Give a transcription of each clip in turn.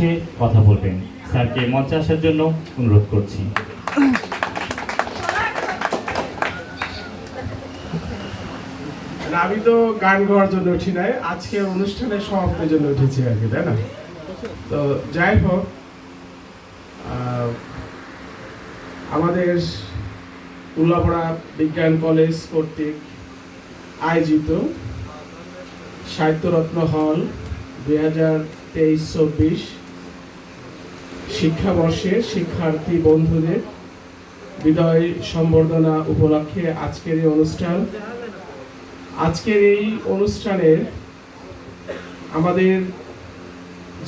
সে কথা বলবেন। স্যারকে মঞ্চে আসার জন্য অনুরোধ করছি। আমি তো গান গাওয়ার জন্য উঠি নাই। আজকে অনুষ্ঠানের সমাপ্তির জন্য উঠেছি আর কি, তাই না? তো যাই হোক আমাদের উল্লাপাড়া বিজ্ঞান কলেজ কর্তৃক আয়োজিত সাহিত্যরত্ন হল দুই হাজার তেইশ চব্বিশ শিক্ষাবর্ষের শিক্ষার্থী বন্ধুদের বিদায় সম্বর্ধনা উপলক্ষে আজকের এই অনুষ্ঠান। আজকের এই অনুষ্ঠানের আমাদের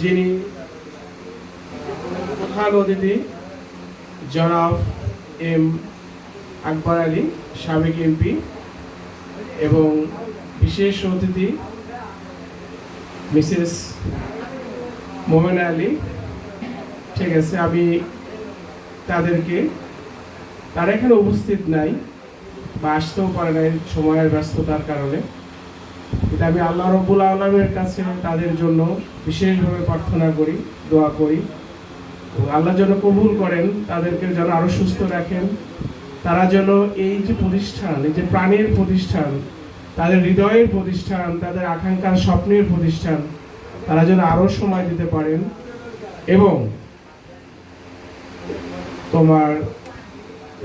যিনি প্রধান অতিথি, জনাব এম আকবর আলী, সাবেক এমপি এবং বিশেষ অতিথি মিসেস মোমেন আলী ঠিক আছে, আমি তাদেরকে, তারা এখানে উপস্থিত নাই, বা আসতেও পারে নাই সময়ের ব্যস্ততার কারণে। কিন্তু আমি আল্লাহ রব্বুল আলমের কাছে তাদের জন্য বিশেষভাবে প্রার্থনা করি, দোয়া করি। এবং আল্লাহ যেন কবুল করেন, তাদেরকে যেন আরও সুস্থ রাখেন। তারা যেন এই যে প্রতিষ্ঠান, এই যে প্রাণের প্রতিষ্ঠান, তাদের হৃদয়ের প্রতিষ্ঠান, তাদের আকাঙ্ক্ষার স্বপ্নের প্রতিষ্ঠান, তারা যেন আরও সময় দিতে পারেন। এবং তোমার,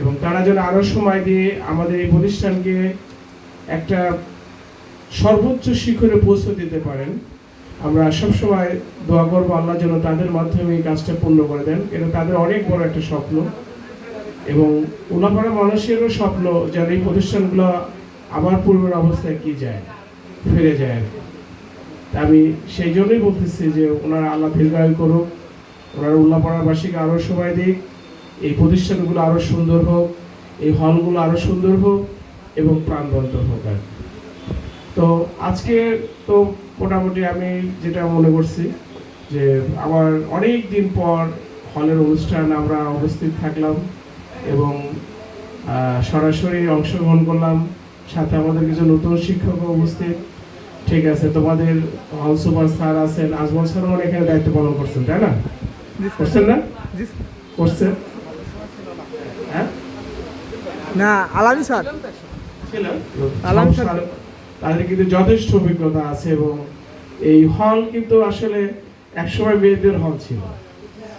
এবং তারা যেন আরও সময় দিয়ে আমাদের এই প্রতিষ্ঠানকে একটা সর্বোচ্চ শিখরে পৌঁছে দিতে পারেন। আমরা সবসময় দোয়া করব আল্লাহ যেন তাদের মাধ্যমে এই কাজটা পূর্ণ করে দেন। এটা তাদের অনেক বড় একটা স্বপ্ন। এবং উলাপাড়া মানুষেরও স্বপ্ন যেন এই প্রতিষ্ঠানগুলো আবার পূর্বের অবস্থায় কি যায়, ফিরে যায়। আর আমি সেই জন্যই বলতেছি যে ওনারা আল্লাহ দীর্ঘায়ু করুক, ওনারা উল্লাপাড়াবাসীকে আরও সময় দিক। এই প্রতিষ্ঠানগুলো আরও সুন্দর হোক এই হলগুলো আরও সুন্দর হোক এবং প্রাণবন্ত হোক আর তো আজকে তো মোটামুটি আমি যেটা মনে করছি যে আমার অনেক দিন পর হলের অনুষ্ঠান আমরা উপস্থিত থাকলাম এবং সরাসরি অংশগ্রহণ করলাম সাথে আমাদের কিছু নতুন শিক্ষকও উপস্থিত। ঠিক আছে তোমাদের হল সুপার স্যার আছেন আজমল স্যার এখানে দায়িত্ব পালন করছেন তাই না? করছেন না? করছেন? না আলামি স্যার। ছিলেন? আলাম স্যার। তাদের কিন্তু যথেষ্ট অভিজ্ঞতা আছে এবং এই হল কিন্তু আসলে একসময় মেয়েদের হল ছিল।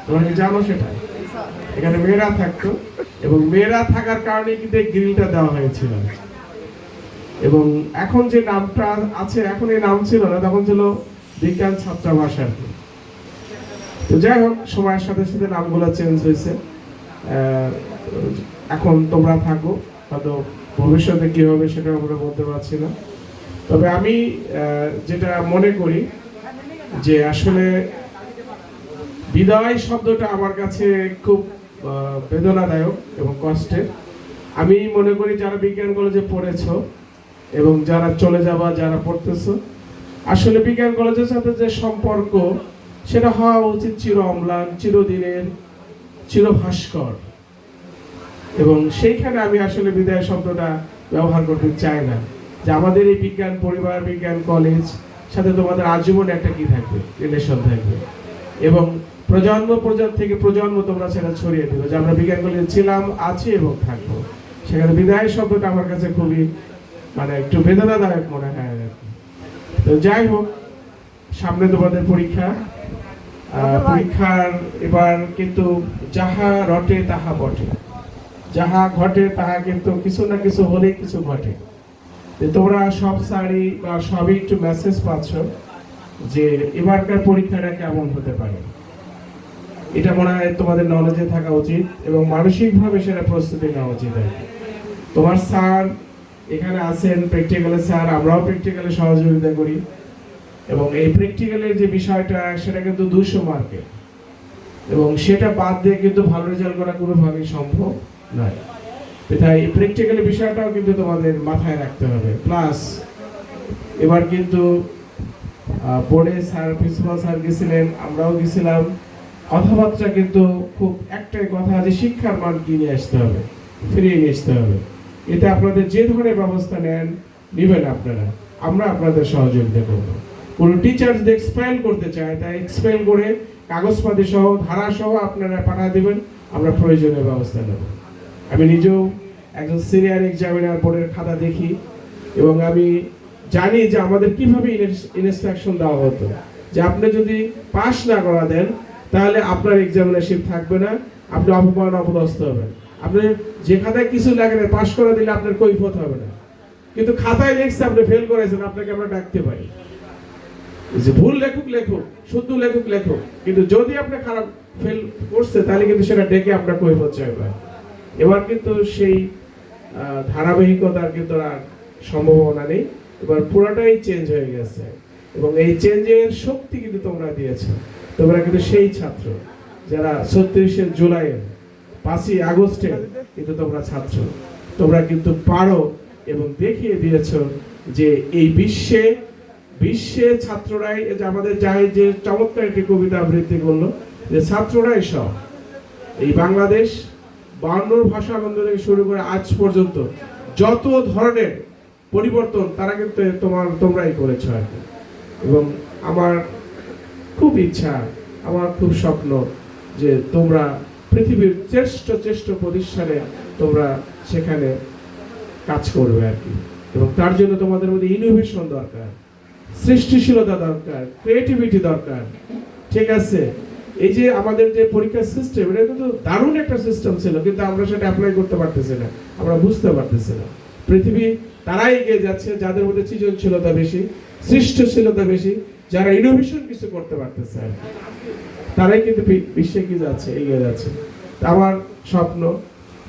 তোমরা কি জানো সেটা? এখানে মেয়েরা থাকতো এবং মেয়েরা থাকার কারণে কিন্তু এই গ্রিলটা দেওয়া হয়েছিল। এবং এখন যে নামটা আছে এখন এই নাম ছিল না তখন ছিল বিজ্ঞান ছাত্রাবাস আর কি। তো যাই হোক সময়ের সাথে সাথে নামগুলো চেঞ্জ হয়েছে। এখন তোমরা থাকো, হয়তো ভবিষ্যতে কি হবে সেটা আমরা বলতে পারছি না। তবে আমি যেটা মনে করি যে আসলে বিদায় শব্দটা আমার কাছে খুব বেদনাদায়ক এবং কষ্টের। আমি মনে করি যারা বিজ্ঞান কলেজে পড়েছো এবং যারা চলে যাবা, যারা পড়তেছো, আসলে বিজ্ঞান কলেজের সাথে যে সম্পর্ক, সেটা হওয়া উচিত চির অম্লান, চিরদিনের, চিরভাস্কর। এবং সেইখানে আমি আসলে বিদায় শব্দটা ব্যবহার করতে চাই না। যে আমাদের এই বিজ্ঞান পরিবার বিজ্ঞান কলেজ সাথে তোমাদের আজীবন একটা কি থাকবে? রিলেশন থাকবে। এবং প্রজন্ম প্রজন্ম থেকে প্রজন্ম তোমরা সেটা ছড়িয়ে দিবে। যে আমরা বিজ্ঞান কলেজে ছিলাম আছি এবং থাকব। সেখানে বিদায় শব্দটা আমার কাছে খুবই মানে একটু বেদনাদায়ক মনে হয় আর কি। তো যাই হোক সামনে তোমাদের পরীক্ষা। পরীক্ষার এবার কিন্তু যাহা রটে তাহা বটে। যাহা ঘটে, তাহা কিন্তু কিছু না কিছু হলেই কিছু ঘটে। তোমরা সব সারি বা সবই একটু মেসেজ পাচ্ছ যে এবারকার পরীক্ষাটা কেমন হতে পারে। এটা মনে হয় তোমাদের নলেজে থাকা উচিত এবং মানসিকভাবে সেটা প্রস্তুতি নেওয়া উচিত তোমার স্যার এখানে আছেন প্র্যাকটিক্যালে স্যার, আমরাও প্র্যাকটিক্যালে সহযোগিতা করি এবং এই প্র্যাকটিক্যালের যে বিষয়টা, সেটা কিন্তু দুশো মার্কের এবং সেটা বাদ দিয়ে কিন্তু ভালো রেজাল্ট করা কোনোভাবেই সম্ভব নয় তাই প্র্যাকটিক্যালি বিষয়টাও কিন্তু তোমাদের মাথায় রাখতে হবে। প্লাস এবার কিন্তু বোর্ডে স্যার প্রিন্সিপাল স্যার গেছিলেন, আমরাও গেছিলাম। কথাবার্তা কিন্তু খুব একটাই কথা শিক্ষার মান কি নিয়ে আসতে হবে, ফিরিয়ে নিয়ে আসতে হবে। এতে আপনাদের যে ধরনের ব্যবস্থা নেন, নেবেন আপনারা। আমরা আপনাদের সহযোগিতা করব। কোনো টিচার যদি করতে চায়, তাই এক্সপেল করে কাগজপাতি সহ, ধারা সহ আপনারা পাঠিয়ে দেবেন। আমরা প্রয়োজনীয় ব্যবস্থা নেব। আমি নিজেও একজন সিনিয়র এক্সামিনার বোর্ডের খাতা দেখি এবং আমি জানি যে আমাদের কীভাবে ইনস্ট্রাকশন দেওয়া হতো। যে আপনি যদি পাস না করা দেন, তাহলে আপনার এক্সামিনেশন থাকবে না, আপনি অপমান অপদস্থ হবেন। আপনি যে খাতায় কিছু লাগে না পাস করে দিলে আপনার কৈফত হবে না। কিন্তু খাতায় লিখছে, আপনি ফেল করেছেন, আপনাকে আমরা ডাকতে পারি। যে ভুল লেখক লেখক, শুদ্ধ লেখক লেখক। কিন্তু যদি আপনি খারাপ ফেল করছে, তাহলে কিন্তু সেটা ডেকে আপনার কৈফত চাইবে। এবার কিন্তু সেই ধারাবাহিকতার কিন্তু আর সম্ভাবনা নেই। এবার পুরোটাই চেঞ্জ হয়ে গেছে। এবং এই চেঞ্জের শক্তি কিন্তু তোমরা দিয়েছ। তোমরা কিন্তু সেই ছাত্র যারা ছত্রিশে জুলাইয়ের পাঁচই আগস্টে কিন্তু তোমরা ছাত্র। তোমরা কিন্তু পারো এবং দেখিয়ে দিয়েছ যে এই বিশ্বে বিশ্বে ছাত্ররাই যে আমাদের যাই যে চমৎকার একটি কবিতা আবৃত্তি করল যে ছাত্ররাই সব। এই বাংলাদেশ বায়ান্নর ভাষা আন্দোলন থেকে শুরু করে আজ পর্যন্ত যত ধরনের পরিবর্তন, তারা কিন্তু তোমার, তোমরাই করেছ আর কি। এবং আমার খুব ইচ্ছা, আমার খুব স্বপ্ন যে তোমরা পৃথিবীর শ্রেষ্ঠ শ্রেষ্ঠ প্রতিষ্ঠানে তোমরা সেখানে কাজ করবে আর কি। এবং তার জন্য তোমাদের মধ্যে ইনোভেশন দরকার, সৃষ্টিশীলতা দরকার ক্রিয়েটিভিটি দরকার। ঠিক আছে? এই যে আমাদের যে পরীক্ষার সিস্টেম এটা কিন্তু দারুণ একটা সিস্টেম ছিল, কিন্তু আমরা সেটা অ্যাপ্লাই করতে পারতেছি না, আমরা বুঝতে পারতেছি না। পৃথিবী তারাই এগিয়ে যাচ্ছে, যাদের মধ্যে সৃজনশীলতা বেশি, সৃষ্টিশীলতা বেশি, যারা ইনোভেশন কিছু করতে পারতেছে তারাই কিন্তু বিশ্বে কি যাচ্ছে, এগিয়ে যাচ্ছে। আমার স্বপ্ন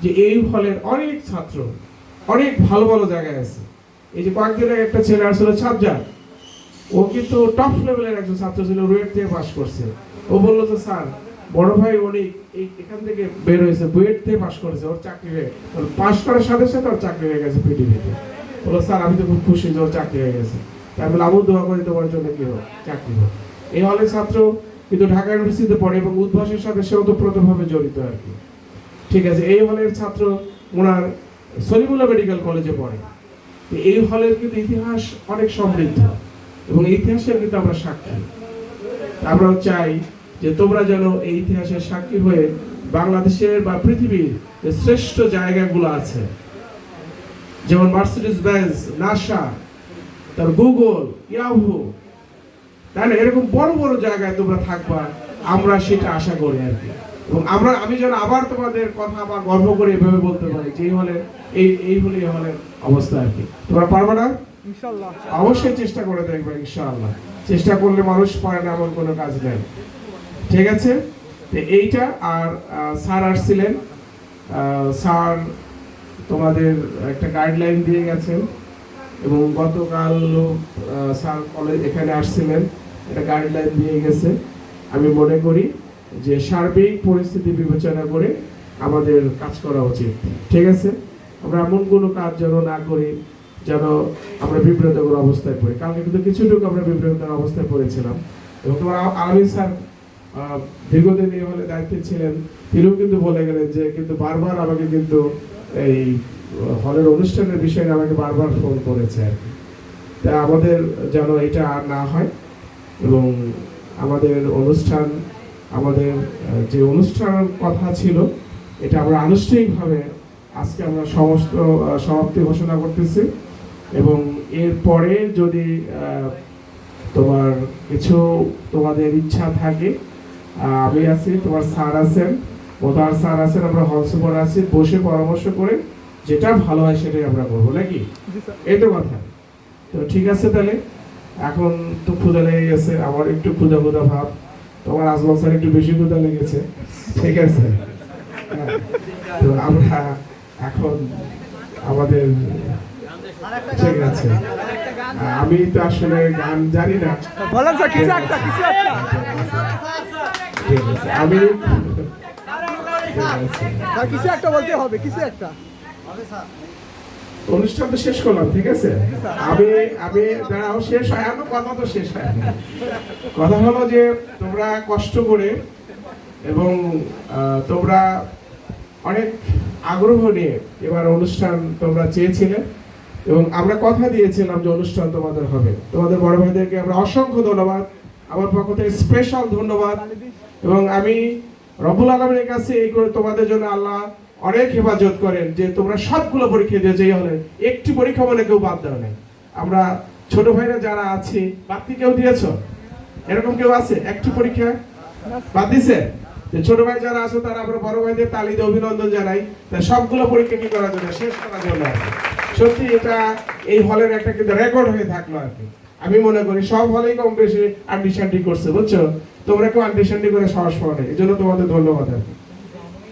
যে এই হলের অনেক ছাত্র, অনেক ভালো ভালো জায়গায় আছে। এই যে কয়েকদিন একটা ছেলে আসলে, সাজ্জাদ। ও কিন্তু টপ লেভেলের একজন ছাত্র ছিল, রুয়েট থেকে পাস করছে। ও বলল যে, স্যার, বড় ভাই অনেক এই এখান থেকে বের হয়েছে, বুয়েট থেকে পাস করেছে, ওর চাকরি হয়ে পাস করার সাথে সাথে ওর চাকরি হয়ে গেছে পিটিভিতে বলল, স্যার, আমি তো খুব খুশি যে ওর চাকরি হয়ে গেছে। তাই বলে আমু দোয়া করি তোমার জন্য কি হোক, চাকরি হোক। এই হলের ছাত্র কিন্তু ঢাকা ইউনিভার্সিটিতে পড়ে এবং উদ্ভাসের সাথে সে ওতপ্রোতভাবে জড়িত আর কি। ঠিক আছে, এই হলের ছাত্র ওনার সলিমুল্লাহ মেডিকেল কলেজে পড়ে। এই হলের কিন্তু ইতিহাস অনেক সমৃদ্ধ। এবং ইতিহাসের কিন্তু আমরা সাক্ষী। আমরা চাই যে তোমরা যেন এই ইতিহাসের সাক্ষী হয়ে বাংলাদেশের বা পৃথিবীর যে শ্রেষ্ঠ জায়গাগুলো আছে, যেমন মার্সিডিস বেঞ্জ নাসা তার গুগল ইয়াহু না এরকম বড় বড় জায়গায় তোমরা থাকবা, আমরা সেটা আশা করি আর কি। এবং আমরা, আমি যেন আবার তোমাদের কথা আবার গর্ব করে এভাবে বলতে পারি যে হলে, এই এই হলে হলে অবস্থা আর কি। তোমরা পারবে না? অবশ্যই চেষ্টা করে দেখবে ইনশাআল্লাহ চেষ্টা করলে মানুষ পারে না এমন কোনো কাজ নেই। ঠিক আছে? এইটা, আর স্যার আসছিলেন। স্যার তোমাদের একটা গাইডলাইন দিয়ে গেছেন এবং গতকাল স্যার কলেজ এখানে আসছিলেন, একটা গাইডলাইন দিয়ে গেছে। আমি মনে করি যে সার্বিক পরিস্থিতি বিবেচনা করে আমাদের কাজ করা উচিত। ঠিক আছে? আমরা এমন কোনো কাজ যেন না করি যেন আমরা বিব্রতকর অবস্থায় পড়ি। কালকে কিন্তু কিছুটুকু আমরা বিব্রতকর অবস্থায় পড়েছিলাম। এবং তোমার আ- আলমিন স্যার দীর্ঘদিন এই হলে দায়িত্বে ছিলেন। তিনিও কিন্তু বলে গেলেন যে, কিন্তু বারবার আমাকে কিন্তু এই হলের অনুষ্ঠানের বিষয়ে আমাকে বারবার ফোন করেছে তা আমাদের যেন এটা আর না হয় এবং আমাদের অনুষ্ঠান, আমাদের যে অনুষ্ঠান কথা ছিল, এটা আমরা আনুষ্ঠানিকভাবে আজকে আমরা সমস্ত সমাপ্তি ঘোষণা করতেছি। এবং এরপরে যদি তোমার কিছু তোমাদের ইচ্ছা থাকে আমি আছি তোমার স্যার আছেন মোতার স্যার আছেন আমরা হল সুপার আছি বসে পরামর্শ করে যেটা ভালো হয় সেটাই আমরা করব নাকি? এই তো কথা। তো ঠিক আছে তাহলে এখন তো ক্ষুদা লেগে গেছে আমার একটু ক্ষুদা ক্ষুদা ভাব। তোমার আজমল স্যার একটু বেশি ক্ষুদা লেগেছে। ঠিক আছে। হ্যাঁ। তো আমরা এখন আমাদের ঠিক আছে। আমি তো আসলে গান জানি না। আমি কিছু একটা বলতে হবে কিছু একটা। অনুষ্ঠান তো শেষ করলাম ঠিক আছে? আমি আমি দাঁড়াও শেষ হয় কথা তো শেষ হয়। কথা হলো যে তোমরা কষ্ট করে এবং তোমরা অনেক আগ্রহ নিয়ে এবার অনুষ্ঠান তোমরা চেয়েছিলে। এবং আমরা কথা দিয়েছিলাম যে অনুষ্ঠান তোমাদের হবে। তোমাদের বড় ভাইদেরকে আমরা অসংখ্য ধন্যবাদ। আমার পক্ষ থেকে স্পেশাল ধন্যবাদ। এবং আমি রবুল আলমের কাছে এই করে তোমাদের জন্য আল্লাহ অনেক হেফাজত করেন যে তোমরা সবগুলো পরীক্ষা দিয়ে যেই হলে একটি পরীক্ষা মনে কেউ বাদ দেওয়া নেই। আমরা ছোট ভাইরা যারা আছি বাকি কেউ দিয়েছ? এরকম কেউ আছে? একটি পরীক্ষা? বাদ দিছে? ছোট ভাই যারা আছে, তারা আমরা বড় ভাইদের তালি দিয়ে অভিনন্দন জানাই। সবগুলো পরীক্ষা কি করার জন্য? শেষ করার জন্য। সত্যি এটা এই হলের একটা কিন্তু রেকর্ড হয়ে থাকল আর কি আমি মনে করি সব হলেই কম বেশি আন্ডিশান্ডি করছে, বুঝছ তোমরা কেউ আন্ডিশান্ডি করে সাহস পাও এই জন্য তোমাদের ধন্যবাদ আর।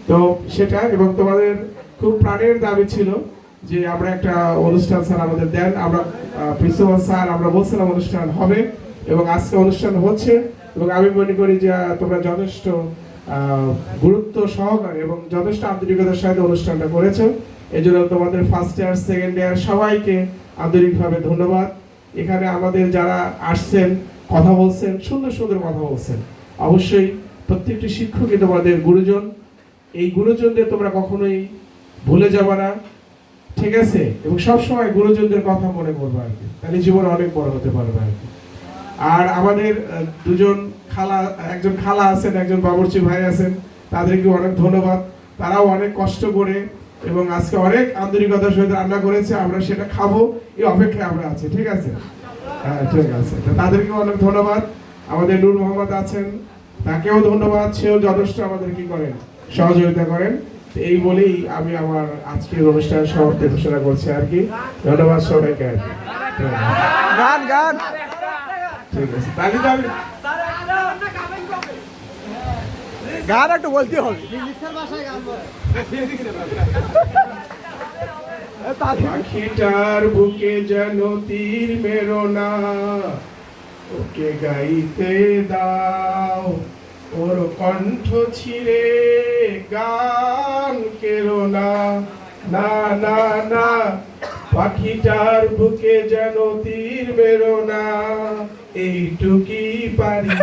তো সেটা, এবং তোমাদের খুব প্রাণের দাবি ছিল যে আমরা একটা অনুষ্ঠান স্যার আমাদের দেন, আমরা প্রিন্সিপাল স্যার, আমরা বলছিলাম অনুষ্ঠান হবে, এবং আজকে অনুষ্ঠান হচ্ছে, এবং আমি মনে করি যে তোমরা যথেষ্ট গুরুত্ব সহকারে এবং যথেষ্ট আন্তরিকতার সাথে অনুষ্ঠানটা করেছ এই জন্য তোমাদের ফার্স্ট ইয়ার সেকেন্ড ইয়ার সবাইকে আন্তরিকভাবে ধন্যবাদ। এখানে আমাদের যারা আসছেন, কথা বলছেন, সুন্দর সুন্দর কথা বলছেন। অবশ্যই প্রত্যেকটি শিক্ষকই তোমাদের গুরুজন। এই গুরুজনদের তোমরা কখনোই ভুলে যাবে না। ঠিক আছে? এবং সবসময় গুরুজনদের কথা মনে করবে আর কি। তাহলে জীবনে অনেক বড় হতে পারবে আর কি। আর আমাদের দুজন খালা, একজন খালা আছেন, একজন বাবুর্চি ভাই আছেন, তাদেরকে অনেক ধন্যবাদ। তারাও অনেক কষ্ট করে এবং আজকে অনেক আন্তরিকতার সহিত রান্না করেছে, আমরা সেটা খাব, এই অপেক্ষায় আমরা আছি, ঠিক আছে? হ্যাঁ ঠিক আছে। তো তাদেরকে অনেক ধন্যবাদ। আমাদের নূর মোহাম্মদ আছেন, তাকেও ধন্যবাদ, সেও যথেষ্ট আমাদের কি করেন, সহযোগিতা করেন। এই বলেই আমি আমার আজকের অনুষ্ঠান সমাপ্তি ঘোষণা করছি আর কি। ধন্যবাদ সবাইকে। গান গান। ঠিক আছে গান একটু বলতে হবে। পাখিটার বুকে যেন তীর মেরো না, ওকে গাইতে দাও। ওর কণ্ঠ ছিঁড়ে গান কেরো না। না না না, পাখিটার বুকে যেন তীর মেরো না। এইটুকি পারি।